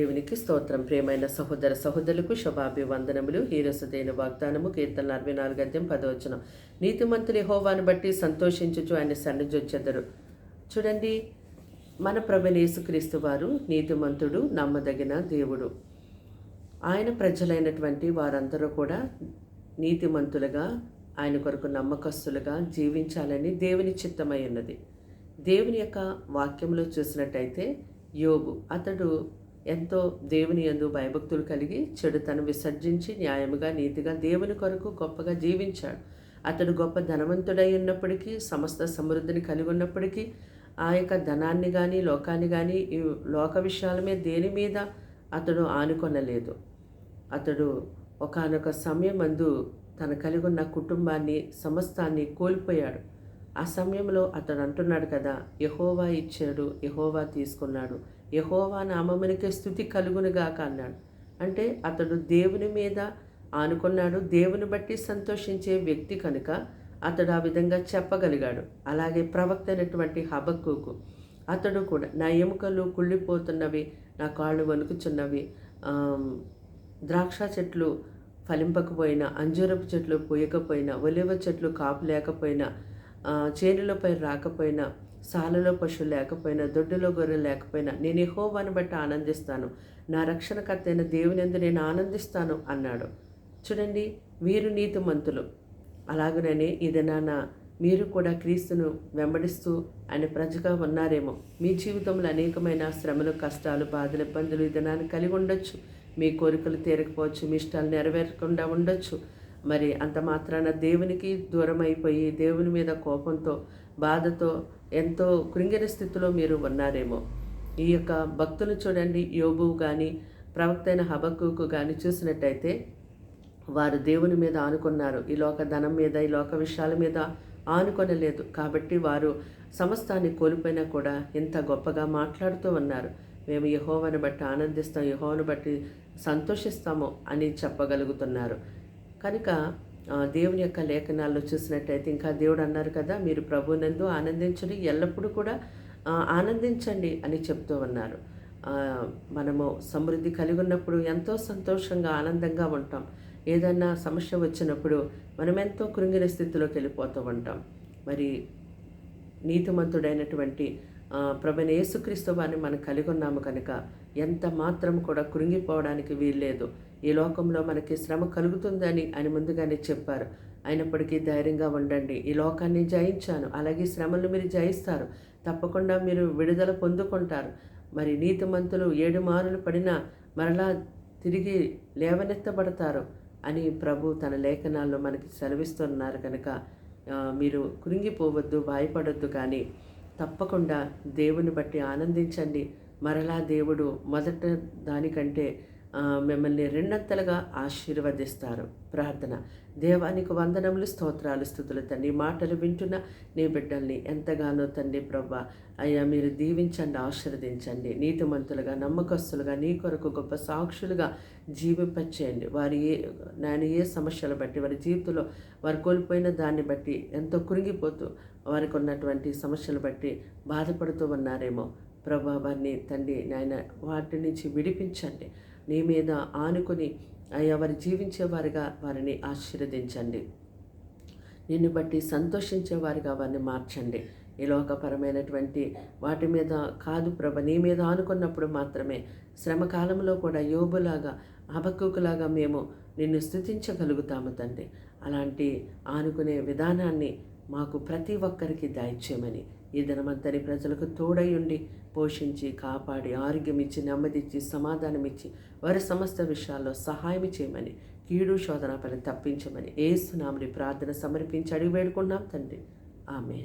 దేవునికి స్తోత్రం. ప్రియమైన సహోదర సహోదరులకు శుభాభివందనములు. హీరసుదైన వాగ్దానము కీర్తన అరవై నాలుగు పదవచనం నీతిమంతుని హోవాను బట్టి సంతోషించుచు ఆయన సన్నిజొచ్చెదరు చూడండి మన ప్రభనేసుక్రీస్తు వారు నీతిమంతుడు నమ్మదగిన దేవుడు. ఆయన ప్రజలైనటువంటి వారందరూ కూడా నీతిమంతులుగా ఆయన కొరకు నమ్మకస్తులుగా జీవించాలని దేవుని చిత్తమై ఉన్నది. దేవుని యొక్క వాక్యంలో చూసినట్టయితే యోగు అతడు ఎంతో దేవుని యందు భయభక్తులు కలిగి చెడుతను విసర్జించి న్యాయముగా నీతిగా దేవుని కొరకు గొప్పగా జీవించాడు. అతడు గొప్ప ధనవంతుడై ఉన్నప్పటికీ సమస్త సమృద్ధిని కలిగి ఉన్నప్పటికీ ఆ యొక్క ధనాన్ని కానీ లోకాన్ని కానీ ఈ లోక విషయాల మీద దేని మీద అతడు ఆనుకొనలేదు. అతడు ఒకనొక సమయం అందు తన కలిగి ఉన్న కుటుంబాన్ని సమస్తాన్ని కోల్పోయాడు. ఆ సమయంలో అతడు అంటున్నాడు కదా యహోవా ఇచ్చాడు యహోవా తీసుకున్నాడు. యహోవా నామమునికే స్థుతి కలుగునుగాక అన్నాడు. అంటే అతడు దేవుని మీద ఆనుకున్నాడు. దేవుని బట్టి సంతోషించే వ్యక్తి కనుక అతడు ఆ విధంగా చెప్పగలిగాడు. అలాగే ప్రవక్త అయినటువంటి హబక్కుకు అతడు కూడా నా ఎముకలు కుళ్ళిపోతున్నవి నా కాళ్ళు వణుకుచున్నవి ద్రాక్ష చెట్లు ఫలింపకపోయినా అంజూరపు చెట్లు పూయకపోయినా ఒలివ చెట్లు కాపు లేకపోయినా చేనులపై రాకపోయినా సాలలో పశువు లేకపోయినా దొడ్డులో గొర్రెలు లేకపోయినా నేను ఎహోవాని బట్టి ఆనందిస్తాను. నా రక్షణకర్త అయిన దేవుని ఎందు నేను ఆనందిస్తాను అన్నాడు. చూడండి వీరు నీతిమంతులు. అలాగనే నా మీరు కూడా క్రీస్తును వెంబడిస్తూ ఆయన ప్రజగా ఉన్నారేమో. మీ జీవితంలో అనేకమైన శ్రమలు కష్టాలు బాధలు ఇబ్బందులు ఇదనాన్ని కలిగి ఉండొచ్చు. మీ కోరికలు తీరకపోవచ్చు మీ ఇష్టాలు నెరవేరకుండా ఉండొచ్చు. మరి అంత మాత్రాన దేవునికి దూరం అయిపోయి దేవుని మీద కోపంతో బాధతో ఎంతో కృంగిన స్థితిలో మీరు ఉన్నారేమో. ఈ యొక్క భక్తులు చూడండి యోగు కానీ ప్రవక్త అయిన హబక్కుకు కానీ చూసినట్టయితే వారు దేవుని మీద ఆనుకున్నారు. ఈ లోక ధనం మీద ఈ లోక విషయాల మీద ఆనుకొనలేదు. కాబట్టి వారు సమస్తాన్ని కోల్పోయినా కూడా ఇంత గొప్పగా మాట్లాడుతూ ఉన్నారు. మేము యహోవను బట్టి ఆనందిస్తాం యహోవను బట్టి సంతోషిస్తాము అని చెప్పగలుగుతున్నారు. కనుక దేవుని యొక్క లేఖనాల్లో చూసినట్టయితే ఇంకా దేవుడు అన్నారు కదా మీరు ప్రభునందు ఆనందించండి ఎల్లప్పుడూ కూడా ఆనందించండి అని చెప్తూ ఉన్నారు. మనము సమృద్ధి కలిగి ఉన్నప్పుడు ఎంతో సంతోషంగా ఆనందంగా ఉంటాం. ఏదన్నా సమస్య వచ్చినప్పుడు మనం ఎంతో కృంగిన స్థితిలోకి వెళ్ళిపోతూ ఉంటాం. మరి నీతిమంతుడైనటువంటి ప్రభుని యేసుక్రీస్తు వారిని మనం కలిగి ఉన్నాము కనుక ఎంత మాత్రం కూడా కృంగిపోవడానికి వీల్లేదు. ఈ లోకంలో మనకి శ్రమ కలుగుతుందని ఆయన ముందుగానే చెప్పారు. అయినప్పటికీ ధైర్యంగా ఉండండి. ఈ లోకాన్ని జయించాను. అలాగే శ్రమలు మీరు జయిస్తారు. తప్పకుండా మీరు విడుదల పొందుకుంటారు. మరి నీతిమంతులు ఏడు మారులు పడినా మరలా తిరిగి లేవనెత్తబడతారు అని ప్రభు తన లేఖనాల్లో మనకి సెలవిస్తున్నారు కనుక మీరు కృంగిపోవద్దు భయపడొద్దు కానీ తప్పకుండా దేవుని బట్టి ఆనందించండి. మరలా దేవుడు మొదట దానికంటే మిమ్మల్ని రెండంతలుగా ఆశీర్వదిస్తారు. ప్రార్థన. దేవానికి వందనములు స్తోత్రాలు స్థుతులు తండ్రి మాటలు వింటున్న నీ బిడ్డల్ని ఎంతగానో తండ్రి ప్రభా అయ్యా మీరు దీవించండి ఆశీర్వదించండి. నీతిమంతులుగా నమ్మకస్తులుగా నీ కొరకు గొప్ప సాక్షులుగా జీవింపచేయండి. వారి ఏ నేను ఏ సమస్యలు బట్టి వారి జీవితంలో వారు కోల్పోయిన దాన్ని బట్టి ఎంతో కురిగిపోతూ వారికి ఉన్నటువంటి సమస్యలు బట్టి బాధపడుతూ ఉన్నారేమో. ప్రభా వారిని తండ్రి నాయన వాటి నుంచి విడిపించండి. నీ మీద ఆనుకొని ఎవరు జీవించేవారిగా వారిని ఆశీర్వదించండి. నిన్ను బట్టి సంతోషించేవారుగా వారిని మార్చండి. ఈ లోకపరమైనటువంటి వాటి మీద కాదు ప్రభ నీ మీద ఆనుకున్నప్పుడు మాత్రమే శ్రమకాలంలో కూడా యోబులాగా అబక్కులాగా మేము నిన్ను స్థుతించగలుగుతాము తండ్రి. అలాంటి ఆనుకునే విధానాన్ని మాకు ప్రతి ఒక్కరికి దాయిచ్చేయమని ఈ దినమంతని ప్రజలకు తోడయుండి పోషించి కాపాడి ఆరోగ్యం ఇచ్చి నెమ్మదిచ్చి సమాధానం ఇచ్చి వారి సమస్త విషయాల్లో సహాయం చేయమని కీడు శోధన పని తప్పించమని ఏసునామని ప్రార్థన సమర్పించి అడిగి వేడుకున్నాం తండ్రి. ఆమె